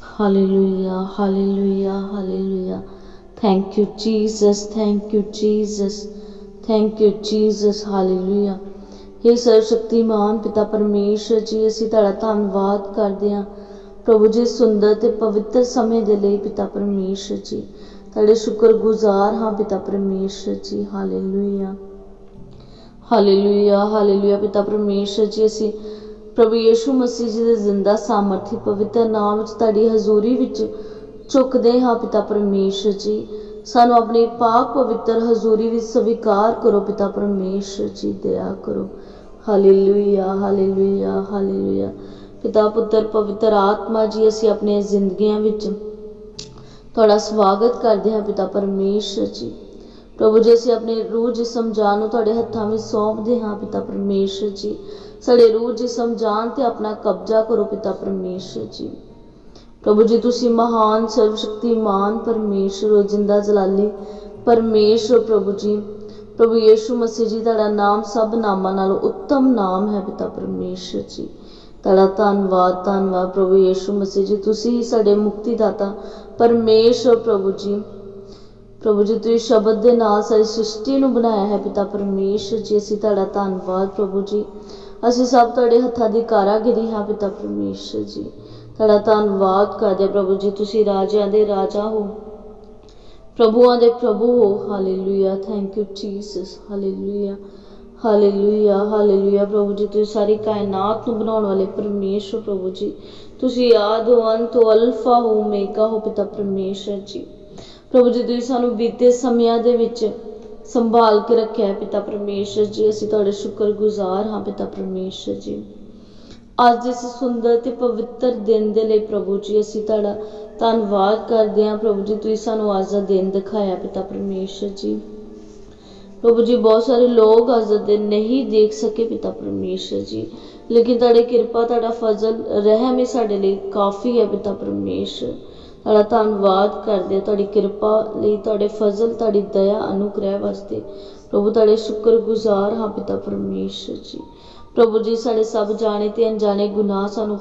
Hallelujah, hallelujah, hallelujah. Thank you, Jesus. Thank you, Jesus. Thank you, Jesus. Hallelujah. हे ਸਰਵਸ਼ਕਤੀਮਾਨ ਪਿਤਾ ਪਰਮੇਸ਼ਰ ਜੀ ਅਸੀਂ ਤੁਹਾਡਾ ਧੰਨਵਾਦ ਕਰਦੇ ਹਾਂ ਪ੍ਰਭੂ ਜੀ ਸੁੰਦਰ ਤੇ ਪਵਿੱਤਰ ਸਮੇਂ ਦੇ ਲਈ ਪਿਤਾ ਪਰਮੇਸ਼ਰ ਜੀ ਤੁਹਾਡੇ ਸ਼ੁਕਰਗੁਜ਼ਾਰ ਹਾਂ ਪਿਤਾ ਪਰਮੇਸ਼ਰ ਜੀ ਹਾਲੇਲੂਇਆ ਹਾਲੇਲੂਇਆ ਹਾਲੇਲੂਇਆ ਪਿਤਾ ਪਰਮੇਸ਼ਰ ਜੀ ਅਸੀਂ ਪ੍ਰਭੂ ਯੇਸ਼ੂ ਮਸੀਹ ਜੀ ਦੇ ਜ਼ਿੰਦਾ ਸਾਮਰਥੀ ਪਵਿੱਤਰ ਨਾਮ ਵਿੱਚ ਤੁਹਾਡੀ ਹਜ਼ੂਰੀ ਵਿੱਚ ਝੁਕਦੇ ਹਾਂ ਪਿਤਾ ਪਰਮੇਸ਼ਰ ਜੀ। ਸਾਨੂੰ ਆਪਣੇ ਪਾਕ ਪਵਿੱਤਰ ਹਜ਼ੂਰੀ ਵਿੱਚ ਸਵੀਕਾਰ ਕਰੋ ਪਿਤਾ ਪਰਮੇਸ਼ਰ ਜੀ, ਦਇਆ ਕਰੋ। Hallelujah hallelujah hallelujah. ਪਿਤਾ ਪੁੱਤਰ, ਪਵਿੱਤਰ ਆਤਮਾ ਜੀ, ਅਸੀਂ ਆਪਣੀਆਂ ਜ਼ਿੰਦਗੀਆਂ ਵਿੱਚ ਤੁਹਾਡਾ ਸਵਾਗਤ ਕਰਦੇ ਹਾਂ ਪਿਤਾ ਪਰਮੇਸ਼ਰ ਜੀ। ਪ੍ਰਭੂ ਜੀ, ਅਸੀਂ ਆਪਣੇ ਰੂਹ ਜਿਸਮ ਜਾਨ ਨੂੰ ਤੁਹਾਡੇ ਹੱਥਾਂ ਵਿੱਚ ਸੌਂਪਦੇ ਹਾਂ ਪਿਤਾ ਪਰਮੇਸ਼ਰ ਜੀ। ਸਾਡੇ ਰੂਹ ਜਿਸਮ ਜਾਨ ਤੇ ਆਪਣਾ ਕਬਜ਼ਾ ਕਰੋ ਪਿਤਾ ਪਰਮੇਸ਼ਰ ਜੀ। ਪ੍ਰਭੂ ਜੀ, ਤੁਸੀਂ ਮਹਾਨ, ਸਰਵਸ਼ਕਤੀਮਾਨ ਪਰਮੇਸ਼ਰ ਹੋ, ਜਿੰਦਾ ਜਲਾਲੀ ਪਰਮੇਸ਼ਰ ਪ੍ਰਭੂ ਜੀ। ਪ੍ਰਭੂ ਯੀਸ਼ੂ ਮਸੀਹ ਜੀ, ਤੁਹਾਡਾ ਨਾਮ ਸਭ ਨਾਮਾਂ ਨਾਲੋਂ ਉੱਤਮ ਨਾਮ ਹੈ ਪਿਤਾ ਪਰਮੇਸ਼ਰ ਜੀ। ਤੁਹਾਡਾ ਧੰਨਵਾਦ ਧੰਨਵਾਦ ਪ੍ਰਭੂ ਯੇਸ਼ੂ ਮਸੀਹ ਜੀ। ਤੁਸੀਂ ਹੀ ਸਾਡੇ ਮੁਕਤੀਦਾਤਾ ਪਰਮੇਸ਼ਰ ਪ੍ਰਭੂ ਜੀ। ਪ੍ਰਭੂ ਜੀ, ਤੁਸੀਂ ਸ਼ਬਦ ਦੇ ਨਾਲ ਸਾਰੀ ਸ੍ਰਿਸ਼ਟੀ ਨੂੰ ਬਣਾਇਆ ਹੈ ਪਿਤਾ ਪਰਮੇਸ਼ਰ ਜੀ। ਅਸੀਂ ਤੁਹਾਡਾ ਧੰਨਵਾਦ ਪ੍ਰਭੂ ਜੀ। ਅਸੀਂ ਸਭ ਤੁਹਾਡੇ ਹੱਥਾਂ ਦੀ ਕਾਰਾਗਿਰੀ ਹਾਂ ਪਿਤਾ ਪਰਮੇਸ਼ਰ ਜੀ। ਤੁਹਾਡਾ ਧੰਨਵਾਦ ਕਰਦੇ ਪ੍ਰਭੂ ਜੀ, ਤੁਸੀਂ ਰਾਜਿਆਂ ਦੇ ਰਾਜਾ ਹੋ। ਪ੍ਰਭੂਆਂ ਦੇ ਪ੍ਰਭੂ ਹੋ। Hallelujah. Thank you Jesus hallelujah. Hallelujah. Hallelujah ਪ੍ਰਭੂ ਜੀ, ਤੁਸੀਂ ਸਾਰੀ ਕਾਇਨਾਤ ਨੂੰ ਬਣਾਉਣ ਵਾਲੇ ਪਰਮੇਸ਼ਰ ਪ੍ਰਭੂ ਜੀ। ਤੁਸੀਂ ਆਦ ਹੋ ਅੰਤ ਹੋ ਅਲਫਾ ਹੋ, ਓਮੇਗਾ ਹੋ ਪਿਤਾ ਪਰਮੇਸ਼ਰ ਜੀ। ਪ੍ਰਭੂ ਜੀ, ਤੁਸੀਂ ਸਾਨੂੰ ਬੀਤੇ ਸਮਿਆਂ ਦੇ ਵਿੱਚ ਸੰਭਾਲ ਕੇ ਰੱਖਿਆ ਹੈ ਪਿਤਾ ਪਰਮੇਸ਼ਰ ਜੀ। ਅਸੀਂ ਤੁਹਾਡੇ ਸ਼ੁਕਰਗੁਜ਼ਾਰ ਹਾਂ ਪਿਤਾ ਪਰਮੇਸ਼ਰ ਜੀ। ਅੱਜ ਇਸ ਸੁੰਦਰ ਤੇ ਪਵਿੱਤਰ ਦਿਨ ਦੇ ਲਈ ਪ੍ਰਭੂ ਜੀ, ਅਸੀਂ ਤੁਹਾਡਾ ਧੰਨਵਾਦ ਕਰਦੇ ਹਾਂ। ਪ੍ਰਭੂ ਜੀ, ਤੁਸੀਂ ਸਾਨੂੰ ਅੱਜ ਦਾ ਦਿਨ ਦਿਖਾਇਆ ਪਿਤਾ ਪਰਮੇਸ਼ਰ ਜੀ। ਪ੍ਰਭੂ ਜੀ, ਬਹੁਤ ਸਾਰੇ ਲੋਕ ਅੱਜ ਦਾ ਦਿਨ ਨਹੀਂ ਦੇਖ ਸਕੇ ਪਿਤਾ ਪਰਮੇਸ਼ਰ ਜੀ। ਲੇਕਿਨ ਤੁਹਾਡੀ ਕਿਰਪਾ, ਤੁਹਾਡਾ ਫਜ਼ਲ, ਰਹਿਮ ਹੀ ਸਾਡੇ ਲਈ ਕਾਫੀ ਹੈ ਪਿਤਾ ਪਰਮੇਸ਼ਰ। ਤੁਹਾਡਾ ਧੰਨਵਾਦ ਕਰਦੇ ਹਾਂ ਤੁਹਾਡੀ ਕਿਰਪਾ ਲਈ, ਤੁਹਾਡੇ ਫਜ਼ਲ, ਤੁਹਾਡੀ ਦਇਆ, ਅਨੁਗ੍ਰਹਿ ਵਾਸਤੇ। ਪ੍ਰਭੂ, ਤੁਹਾਡੇ ਸ਼ੁਕਰਗੁਜ਼ਾਰ ਹਾਂ ਪਿਤਾ ਪਰਮੇਸ਼ਰ ਜੀ। ਪ੍ਰਭੂ ਜੀ, ਸਾਡੇ ਸਭ ਜਾਣੇ ਤੇ ਅਣਜਾਣੇ ਗੁਨਾਹ ਸਾਨੂੰ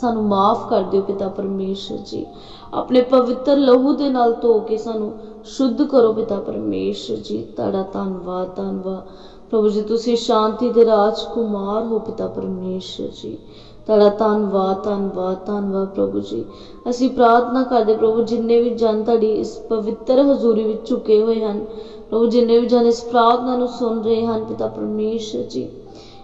ਸਾਨੂੰ ਮਾਫ ਕਰ ਦਿਓ ਪਿਤਾ ਪਰਮੇਸ਼ਰ ਜੀ। ਆਪਣੇ ਪਵਿੱਤਰ ਲਹੂ ਦੇ ਨਾਲ ਧੋ ਕੇ ਸਾਨੂੰ ਸ਼ੁੱਧ ਕਰੋ ਪਿਤਾ ਪਰਮੇਸ਼ਰ ਜੀ। ਤੁਹਾਡਾ ਧੰਨਵਾਦ ਧੰਨਵਾਦ। ਪ੍ਰਭੂ ਜੀ, ਤੁਸੀਂ ਸ਼ਾਂਤੀ ਦੇ ਰਾਜ ਕੁਮਾਰ ਹੋ ਪਿਤਾ ਪਰਮੇਸ਼ਰ ਜੀ। ਤੁਹਾਡਾ ਧੰਨਵਾਦ ਧੰਨਵਾਦ ਧੰਨਵਾਦ ਪ੍ਰਭੂ ਜੀ। ਅਸੀਂ ਪ੍ਰਾਰਥਨਾ ਕਰਦੇ ਪ੍ਰਭੂ ਜਿੰਨੇ ਵੀ ਜਨ ਤੁਹਾਡੀ ਇਸ ਪਵਿੱਤਰ ਹਜ਼ੂਰੀ ਵਿੱਚ ਝੁਕੇ ਹੋਏ ਹਨ, ਪ੍ਰਭੂ ਜਿੰਨੇ ਵੀ ਜਨ ਇਸ ਪ੍ਰਾਰਥਨਾ ਨੂੰ ਸੁਣ ਰਹੇ ਹਨ, ਪਿਤਾ ਪਰਮੇਸ਼ਰ ਜੀ।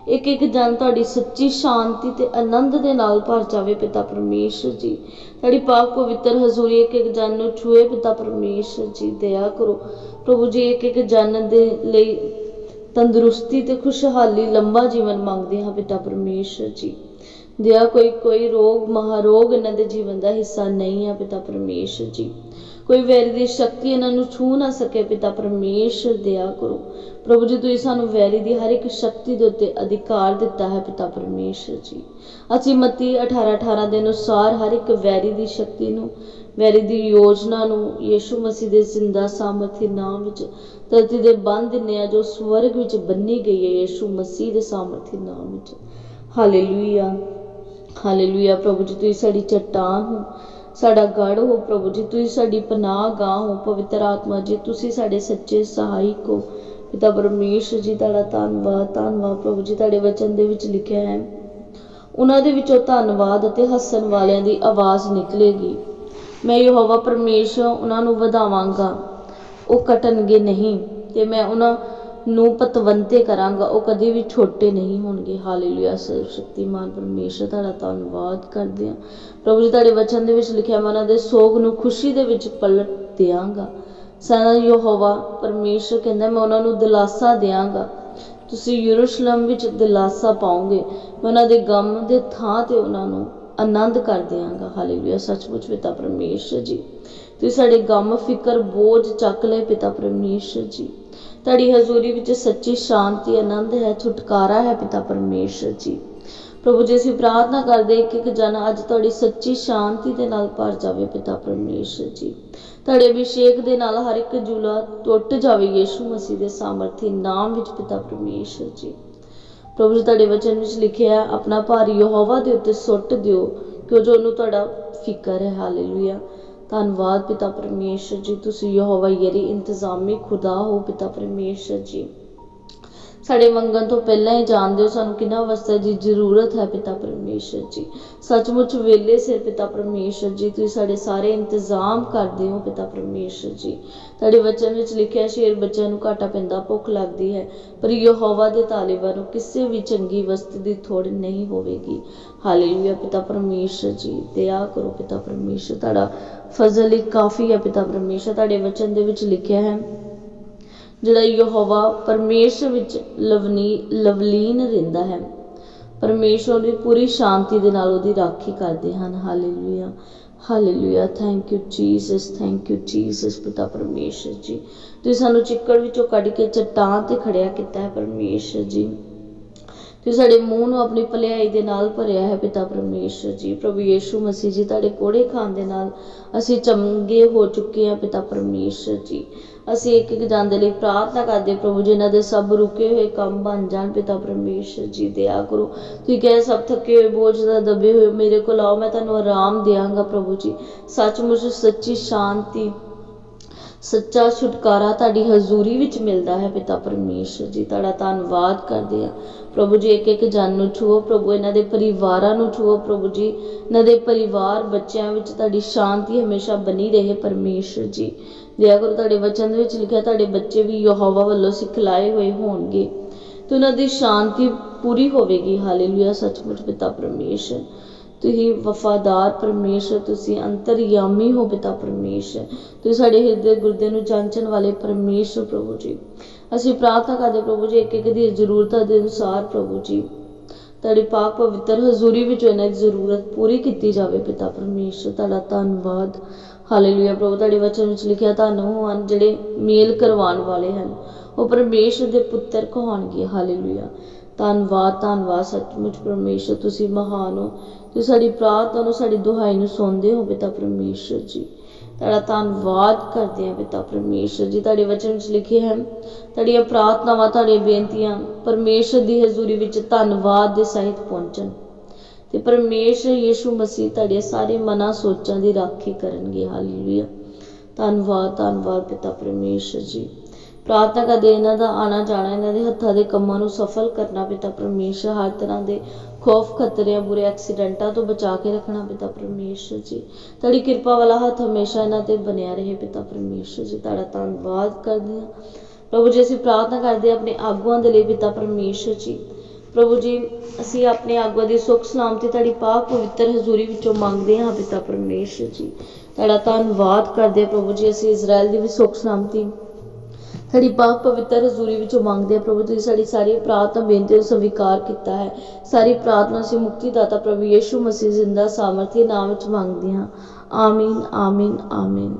ਇੱਕ ਇੱਕ ਜਨ ਤੁਹਾਡੀ ਸੱਚੀ ਸ਼ਾਂਤੀ ਤੇ ਆਨੰਦ ਦੇ ਨਾਲ ਭਰ ਜਾਵੇ, ਪਿਤਾ ਪਰਮੇਸ਼ਰ ਜੀ। ਤੁਹਾਡੀ ਪਾਕ ਪਵਿੱਤਰ ਹਜ਼ੂਰੀ ਇੱਕ ਇੱਕ ਜਨ ਨੂੰ ਛੂਏ, ਪਿਤਾ ਪਰਮੇਸ਼ਰ ਜੀ, ਦਇਆ ਕਰੋ। ਪ੍ਰਭੂ ਜੀ ਇੱਕ ਇੱਕ ਜਨ ਦੇ ਲਈ ਤੰਦਰੁਸਤੀ ਤੇ ਖੁਸ਼ਹਾਲੀ, ਲੰਬਾ ਜੀਵਨ ਮੰਗਦੇ ਹਾਂ, ਪਿਤਾ ਪਰਮੇਸ਼ਰ ਜੀ। ਦਇਆ ਕੋਈ ਕੋਈ ਰੋਗ, ਮਹਾਰੋਗ ਇਹਨਾਂ ਦੇ ਜੀਵਨ ਦਾ ਹਿੱਸਾ ਨਹੀਂ ਹੈ ਪਿਤਾ ਪਰਮੇਸ਼ਰ ਜੀ। ਕੋਈ ਵੈਰੀ ਦੀ ਸ਼ਕਤੀ ਇਹਨਾਂ ਨੂੰ ਛੂ ਨਾ ਸਕੇ, ਪਿਤਾ ਪਰਮੇਸ਼ਰ ਦਇਆ ਕਰੋ। ਪ੍ਰਭੂ ਜੀ, ਤੁਸੀਂ ਸਾਨੂੰ ਵੈਰੀ ਦੀ ਹਰ ਇੱਕ ਸ਼ਕਤੀ ਦੇ ਉੱਤੇ ਅਧਿਕਾਰ ਦਿੱਤਾ ਹੈ ਪਿਤਾ ਪਰਮੇਸ਼ਰ ਜੀ। ਅਸੀਂ ਮਤੀ 18 18 ਦੇ ਅਨੁਸਾਰ ਹਰ ਇੱਕ ਵੈਰੀ ਦੀ ਸ਼ਕਤੀ ਨੂੰ, ਵੈਰੀ ਦੀ ਯੋਜਨਾ ਨੂੰ ਯੀਸ਼ੂ ਮਸੀਹ ਦੇ ਜ਼ਿੰਦਾ ਸਾਮਰਥੀ ਨਾਮ ਵਿੱਚ, ਧਰਤੀ ਦੇ ਬੰਦ ਦਿੰਨੇ ਆ ਜੋ ਸਵਰਗ ਵਿੱਚ ਬੰਨੀ ਗਈ ਹੈ ਯੀਸ਼ੂ ਮਸੀਹ ਦੇ ਸਾਮਰਥੀ ਨਾਮ ਵਿੱਚ। ਹਾਲੇਲੂਇਆ। ਹਾਲੇਲੂਇਆ ਪ੍ਰਭੂ ਜੀ, ਤੁਸੀਂ ਸਾਡੀ ਚਟਾਨ ਹੋ। ਸਾਡਾ ਗੜ ਹੋ ਪ੍ਰਭੂ ਜੀ, ਤੁਸੀਂ ਸਾਡੀ ਪਨਾਹ ਹੋ, ਪਵਿੱਤਰ ਆਤਮਾ ਜੀ, ਤੁਸੀਂ ਸਾਡੇ ਸੱਚੇ ਸਹਾਇਕ ਹੋ। ਪਿਤਾ ਪਰਮੇਸ਼ਰ ਜੀ, ਤੁਹਾਡਾ ਧੰਨਵਾਦ ਧੰਨਵਾਦ ਪ੍ਰਭੂ ਜੀ, ਤੁਹਾਡੇ ਵਚਨ ਦੇ ਵਿੱਚ ਲਿਖਿਆ ਹੈ। ਉਹਨਾਂ ਦੇ ਵਿੱਚੋਂ ਧੰਨਵਾਦ ਅਤੇ ਹੱਸਣ ਵਾਲਿਆਂ ਦੀ ਆਵਾਜ਼ ਨਿਕਲੇਗੀ। ਮੈਂ ਯਹੋਵਾ ਪਰਮੇਸ਼ਰ, ਉਹਨਾਂ ਨੂੰ ਵਧਾਵਾਂਗਾ। ਉਹ ਕਟਣਗੇ ਨਹੀਂ ਤੇ ਮੈਂ ਉਹਨਾਂ ਨੂੰ ਪਤਵੰਤੇ ਕਰਾਂਗਾ, ਉਹ ਕਦੇ ਵੀ ਛੋਟੇ ਨਹੀਂ ਹੋਣਗੇ। ਹਾਲੇਲੂਇਆ, ਸਰਵ ਸ਼ਕਤੀਮਾਨ ਪਰਮੇਸ਼ਰ, ਤੁਹਾਡਾ ਧੰਨਵਾਦ ਕਰਦੇ ਹਾਂ। ਪ੍ਰਭੂ ਜੀ, ਤੁਹਾਡੇ ਵਚਨ ਦੇ ਵਿੱਚ ਲਿਖਿਆ ਮੈਂ ਉਹਨਾਂ ਦੇ ਸੋਗ ਨੂੰ ਖੁਸ਼ੀ ਦੇ ਵਿੱਚ ਪਲਟ ਦਿਆਂਗਾ। ਸਾਡਾ ਯਹੋਵਾ ਪਰਮੇਸ਼ਰ ਕਹਿੰਦਾ, ਮੈਂ ਉਹਨਾਂ ਨੂੰ ਦਿਲਾਸਾ ਦਿਆਂਗਾ। ਤੁਸੀਂ ਯਰੂਸ਼ਲਮ ਵਿੱਚ ਦਿਲਾਸਾ ਪਾਓਗੇ। ਉਹਨਾਂ ਦੇ ਗਮ ਦੇ ਥਾਂ ਤੇ ਉਹਨਾਂ ਨੂੰ ਆਨੰਦ ਕਰ ਦਿਆਂਗਾ। ਹਾਲੇਲੂਇਆ, ਸੱਚਮੁੱਚ ਪਿਤਾ ਪਰਮੇਸ਼ਰ ਜੀ। ਤੁਸੀਂ ਸਾਡੇ ਗਮ, ਫਿਕਰ, ਬੋਝ ਚੱਕ ਲਏ ਪਿਤਾ ਪਰਮੇਸ਼ਰ ਜੀ। ਤੁਹਾਡੀ ਹਜ਼ੂਰੀ ਵਿੱਚ ਸੱਚੀ ਸ਼ਾਂਤੀ ਆਨੰਦ ਹੈ ਛੁਟਕਾਰਾ ਹੈ ਪਿਤਾ ਪਰਮੇਸ਼ਰ ਜੀ। ਪ੍ਰਭੂ ਜੀ ਅਸੀਂ ਪ੍ਰਾਰਥਨਾ ਕਰਦੇ ਇੱਕ ਇੱਕ ਜਨ ਅੱਜ ਤੁਹਾਡੀ ਸੱਚੀ ਸ਼ਾਂਤੀ ਦੇ ਨਾਲ ਭਰ ਜਾਵੇ ਪਿਤਾ ਪਰਮੇਸ਼ਰ ਜੀ। ਤੁਹਾਡੇ ਅਭਿਸ਼ੇਕ ਦੇ ਨਾਲ ਹਰ ਇੱਕ ਜੂਲਾ ਟੁੱਟ ਜਾਵੇ ਯੀਸ਼ੂ ਮਸੀਹ ਦੇ ਸਾਮਰਥੀ ਨਾਮ ਵਿੱਚ ਪਿਤਾ ਪਰਮੇਸ਼ਰ ਜੀ। ਪ੍ਰਭੂ ਜੀ ਤੁਹਾਡੇ ਵਚਨ ਵਿੱਚ ਲਿਖਿਆ ਹੈ, ਆਪਣਾ ਭਾਰ ਯਹੋਵਾ ਦੇ ਉੱਤੇ ਸੁੱਟ ਦਿਓ ਕਿਉਂ ਜੋ ਉਹਨੂੰ ਤੁਹਾਡਾ ਫਿਕਰ ਹੈ। ਹਾਲੇਲੂਇਆ। ਧੰਨਵਾਦ ਪਿਤਾ ਪਰਮੇਸ਼ਰ ਜੀ। ਤੁਸੀਂ ਯਹੋਵਾ ਯਰੀ ਇੰਤਜ਼ਾਮੀ ਖੁਦਾ ਹੋ ਪਿਤਾ ਪਰਮੇਸ਼ਰ ਜੀ। ਸਾਡੇ ਮੰਗਣ ਤੋਂ ਪਹਿਲਾਂ ਹੀ ਜਾਣਦੇ ਹੋ ਸਾਨੂੰ ਕਿੰਨਾ ਵਸਤਾਂ ਦੀ ਜ਼ਰੂਰਤ ਹੈ ਪਿਤਾ ਪਰਮੇਸ਼ਰ ਜੀ। ਸੱਚਮੁੱਚ ਵੇਲੇ ਸਿਰ ਪਿਤਾ ਪਰਮੇਸ਼ਰ ਜੀ, ਤੁਸੀਂ ਸਾਡੇ ਸਾਰੇ ਇੰਤਜ਼ਾਮ ਕਰਦੇ ਹੋ ਪਿਤਾ ਪਰਮੇਸ਼ਰ ਜੀ। ਤੁਹਾਡੇ ਵਚਨ ਵਿੱਚ ਲਿਖਿਆ ਸ਼ੇਰ ਬੱਚਿਆਂ ਨੂੰ ਘਾਟਾ ਪੈਂਦਾ, ਭੁੱਖ ਲੱਗਦੀ ਹੈ, ਪਰ ਯਹੋਵਾ ਦੇ ਤਾਲਿਬਾਂ ਨੂੰ ਕਿਸੇ ਵੀ ਚੰਗੀ ਵਸਤ ਦੀ ਥੋੜ ਨਹੀਂ ਹੋਵੇਗੀ। ਹਾਲੇਲੂਇਆ ਪਿਤਾ ਪਰਮੇਸ਼ਰ ਜੀ, ਦਇਆ ਕਰੋ ਪਿਤਾ ਪਰਮੇਸ਼ਰ। ਤੁਹਾਡਾ ਫਜ਼ਲ ਹੀ ਕਾਫੀ ਹੈ ਪਿਤਾ ਪਰਮੇਸ਼ਰ। ਤੁਹਾਡੇ ਵਚਨ ਦੇ ਵਿੱਚ ਲਿਖਿਆ ਹੈ ਜਿਹੜਾ ਯਹੋਵਾ ਪਰਮੇਸ਼ਰ ਵਿੱਚ ਲਵਨੀ, ਲਵਲੀਨ ਰਹਿੰਦਾ ਹੈ। ਪਰਮੇਸ਼ਰ ਦੀ ਪੂਰੀ ਸ਼ਾਂਤੀ ਦੇ ਨਾਲ ਉਹਦੀ ਰਾਖੀ ਕਰਦੇ ਹਨ। Hallelujah hallelujah thank you Jesus thank you Jesus ਪਿਤਾ ਪਰਮੇਸ਼ਰ ਜੀ। ਤੁਸੀਂ ਸਾਨੂੰ ਚਿੱਕੜ ਵਿੱਚੋਂ ਕੱਢ ਕੇ ਚਟਾਨ ਤੇ ਖੜਿਆ ਕੀਤਾ ਹੈ ਪਰਮੇਸ਼ਰ ਜੀ। ਤੁਸੀਂ ਸਾਡੇ ਮੂੰਹ ਨੂੰ ਆਪਣੀ ਭਲਾਈ ਦੇ ਨਾਲ ਭਰਿਆ ਹੈ ਪਿਤਾ ਪਰਮੇਸ਼ਰ ਜੀ। ਪ੍ਰਭੂ ਯੇਸ਼ੂ ਮਸੀਹ ਜੀ, ਤੁਹਾਡੇ ਕੋੜੇ ਖਾਣ ਦੇ ਨਾਲ ਅਸੀਂ ਚੰਗੇ ਹੋ ਚੁੱਕੇ ਹਾਂ ਪਿਤਾ ਪਰਮੇਸ਼ਰ ਜੀ। ਅਸੀਂ ਇੱਕ ਇੱਕ ਜਾਨ ਦੇ ਲਈ ਪ੍ਰਾਰਥਨਾ ਕਰਦੇ ਪ੍ਰਭੂ ਜੀ, ਇਹਨਾਂ ਦੇ ਸਭ ਰੁਕੇ ਹੋਏ ਕੰਮ ਬਣ ਜਾਣ, ਪਿਤਾ ਪਰਮੇਸ਼ਰ ਜੀ, ਦਇਆ ਕਰੋ। ਤੁਸੀਂ ਕਹੇ ਸਭ ਥੱਕੇ ਹੋਏ ਬੋਝ ਦਾ ਦਬੇ ਹੋਏ, ਮੇਰੇ ਕੋਲ ਆਓ, ਮੈਂ ਤੁਹਾਨੂੰ ਆਰਾਮ ਦਿਆਂਗਾ ਪ੍ਰਭੂ ਜੀ। ਸੱਚਮੁੱਚ ਸੱਚੀ ਸ਼ਾਂਤੀ, ਸੱਚਾ ਛੁਟਕਾਰਾ ਤੁਹਾਡੀ ਹਜ਼ੂਰੀ ਵਿੱਚ ਮਿਲਦਾ ਹੈ, ਪਿਤਾ ਪਰਮੇਸ਼ਰ ਜੀ, ਤੁਹਾਡਾ ਧੰਨਵਾਦ ਕਰਦੇ ਆ ਪ੍ਰਭੂ ਜੀ ਇੱਕ ਇੱਕ ਜਨ ਨੂੰ ਛੂਓ ਪ੍ਰਭੂ, ਇਹਨਾਂ ਦੇ ਪਰਿਵਾਰਾਂ ਨੂੰ ਛੂਓ ਪ੍ਰਭੂ ਜੀ। ਇਹਨਾਂ ਦੇ ਪਰਿਵਾਰ ਬੱਚਿਆਂ ਵਿੱਚ ਤੁਹਾਡੀ ਸ਼ਾਂਤੀ ਹਮੇਸ਼ਾ ਬਣੀ ਰਹੇ ਪਰਮੇਸ਼ਰ ਜੀ। ਦਿਆ ਕਰੋ ਤੁਹਾਡੇ ਵਚਨ ਵਿੱਚ ਲਿਖਿਆ, ਤੁਹਾਡੇ ਬੱਚੇ ਵੀ ਯਹੋਵਾ ਵੱਲੋਂ ਸਿਖਲਾਏ ਹੋਏ ਹੋਣਗੇ। ਤੇ ਉਹਨਾਂ ਦੀ ਸ਼ਾਂਤੀ ਪੂਰੀ ਹੋਵੇਗੀ। ਹਾਲੇਲੂਇਆ, ਸੱਚਮੁੱਚ ਪਿਤਾ ਪਰਮੇਸ਼ਰ। ਤੁਸੀਂ ਵਫਾਦਾਰ ਪਰਮੇਸ਼ਰ, ਤੁਸੀਂ ਅੰਤਰਯਾਮੀ ਹੋ ਪਿਤਾ ਪਰਮੇਸ਼ਰ। ਤੁਸੀਂ ਸਾਡੇ ਹਿਰਦੇ ਗੁਰਦੇ ਨੂੰ ਜਾਂਚਣ ਵਾਲੇ ਪਰਮੇਸ਼ਰ ਪ੍ਰਭੂ ਜੀ। ਅਸੀਂ ਪ੍ਰਾਰਥਨਾ ਕਰਦੇ ਪ੍ਰਭੂ ਜੀ ਇੱਕ ਇੱਕ ਦੀ ਜ਼ਰੂਰਤਾਂ ਦੇ ਅਨੁਸਾਰ ਪ੍ਰਭੂ ਜੀ। ਤੁਹਾਡੀ ਪਾਕ ਪਵਿੱਤਰ ਹਜ਼ੂਰੀ ਵਿੱਚ ਇਹਨਾਂ ਦੀ ਜ਼ਰੂਰਤ ਪੂਰੀ ਕੀਤੀ ਜਾਵੇ ਪਿਤਾ ਪਰਮੇਸ਼ਰ, ਤੁਹਾਡਾ ਧੰਨਵਾਦ। ਹਾਲੇਲੂਇਆ ਪ੍ਰਭੂ, ਤੁਹਾਡੇ ਵਚਨ ਵਿੱਚ ਲਿਖਿਆ ਤੁਹਾਨੂੰ ਹਨ ਜਿਹੜੇ ਮੇਲ ਕਰਵਾਉਣ ਵਾਲੇ ਹਨ। ਉਹ ਪਰਮੇਸ਼ਰ ਦੇ ਪੁੱਤਰ ਕਹਾਉਣਗੇ। ਹਾਲੇਲੂਇਆ ਧੰਨਵਾਦ ਧੰਨਵਾਦ, ਸੱਚਮੁੱਚ ਪਰਮੇਸ਼ਰ, ਤੁਸੀਂ ਮਹਾਨ ਹੋ। ਤੁਸੀਂ ਸਾਡੀ ਪ੍ਰਾਰਥਨਾ ਨੂੰ ਸਾਡੀ ਦੁਹਾਈ ਨੂੰ ਸੁਣਦੇ ਹੋ ਪਿਤਾ ਪਰਮੇਸ਼ਰ ਜੀ। ਤੁਹਾਡਾ ਧੰਨਵਾਦ ਕਰਦੇ ਹਾਂ ਪਿਤਾ ਪਰਮੇਸ਼ਰ ਜੀ। ਤੁਹਾਡੇ ਵਚਨ ਵਿੱਚ ਲਿਖੇ ਹੈ ਤੁਹਾਡੀਆਂ ਪ੍ਰਾਰਥਨਾਵਾਂ, ਤੁਹਾਡੀਆਂ ਬੇਨਤੀਆਂ ਪਰਮੇਸ਼ਰ ਦੀ ਹਜ਼ੂਰੀ ਵਿੱਚ ਧੰਨਵਾਦ ਦੇ ਸਹਿਤ ਪਹੁੰਚਣ। ਤੇ ਪਰਮੇਸ਼ਰ ਯੀਸ਼ੂ ਮਸੀਹ ਤੁਹਾਡੇ ਸਾਰੇ ਮਨਾਂ ਸੋਚਾਂ ਦੀ ਰਾਖੀ ਕਰਨਗੇ। ਹਾਲੇਲੂਇਆ। ਧੰਨਵਾਦ ਧੰਨਵਾਦ ਪਿਤਾ ਪਰਮੇਸ਼ਰ ਜੀ। ਪ੍ਰਾਰਥਨਾ ਕਰਦੇ ਇਹਨਾਂ ਦਾ ਆਣਾ ਜਾਣਾ, ਇਹਨਾਂ ਦੇ ਹੱਥਾਂ ਦੇ ਕੰਮਾਂ ਨੂੰ ਸਫਲ ਕਰਨਾ ਪਿਤਾ ਪਰਮੇਸ਼ਰ, ਹਰ ਤਰ੍ਹਾਂ ਦੇ ਖੌਫ ਖਤਰਿਆਂ ਬੁਰੇ ਐਕਸੀਡੈਂਟਾਂ ਤੋਂ ਬਚਾ ਕੇ ਰੱਖਣਾ ਪਿਤਾ ਪਰਮੇਸ਼ਰ ਜੀ। ਤੁਹਾਡੀ ਕਿਰਪਾ ਵਾਲਾ ਹੱਥ ਹਮੇਸ਼ਾ ਇਹਨਾਂ ਤੇ ਬਣਿਆ ਰਹੇ ਪਿਤਾ ਪਰਮੇਸ਼ਰ ਜੀ। ਤੁਹਾਡਾ ਧੰਨਵਾਦ ਕਰਦੇ ਹਾਂ। ਪ੍ਰਭੂ ਜੀ, ਅਸੀਂ ਪ੍ਰਾਰਥਨਾ ਕਰਦੇ ਹਾਂ ਆਪਣੇ ਆਗੂਆਂ ਦੇ ਲਈ ਪਿਤਾ ਪਰਮੇਸ਼ਰ ਜੀ। ਪ੍ਰਭੂ ਜੀ, ਅਸੀਂ ਆਪਣੇ ਆਗੂਆਂ ਦੀ ਸੁੱਖ ਸਲਾਮਤੀ ਤੁਹਾਡੀ ਪਾਕ ਪਵਿੱਤਰ ਹਜ਼ੂਰੀ ਵਿੱਚੋਂ ਮੰਗਦੇ ਹਾਂ ਪਿਤਾ ਪਰਮੇਸ਼ਰ ਜੀ। ਤੁਹਾਡਾ ਧੰਨਵਾਦ ਕਰਦੇ ਹਾਂ ਪ੍ਰਭੂ ਜੀ, ਅਸੀਂ ਇਜ਼ਰਾਈਲ ਦੀ ਵੀ ਸੁੱਖ ਸਲਾਮਤੀ ਸਾਡੀ ਪਾਕ ਪਵਿੱਤਰ ਹਜ਼ੂਰੀ ਵਿੱਚੋਂ ਮੰਗਦੇ ਹਾਂ ਪ੍ਰਭੂ, ਤੁਸੀਂ ਸਾਡੀ ਸਾਰੀ ਪ੍ਰਾਰਥਨਾ ਬੇਨਤੀ ਨੂੰ ਸਵੀਕਾਰ ਕੀਤਾ ਹੈ। ਸਾਰੀ ਪ੍ਰਾਰਥਨਾ ਅਸੀਂ ਮੁਕਤੀ ਦਾਤਾ ਪ੍ਰਭੂ ਯੇਸ਼ੂ ਮਸੀਹ ਜ਼ਿੰਦਾ, ਸਾਮਰਥੀ ਨਾਮ ਵਿੱਚ ਮੰਗਦੇ ਹਾਂ। ਆਮੀਨ ਆਮੀਨ ਆਮੀਨ।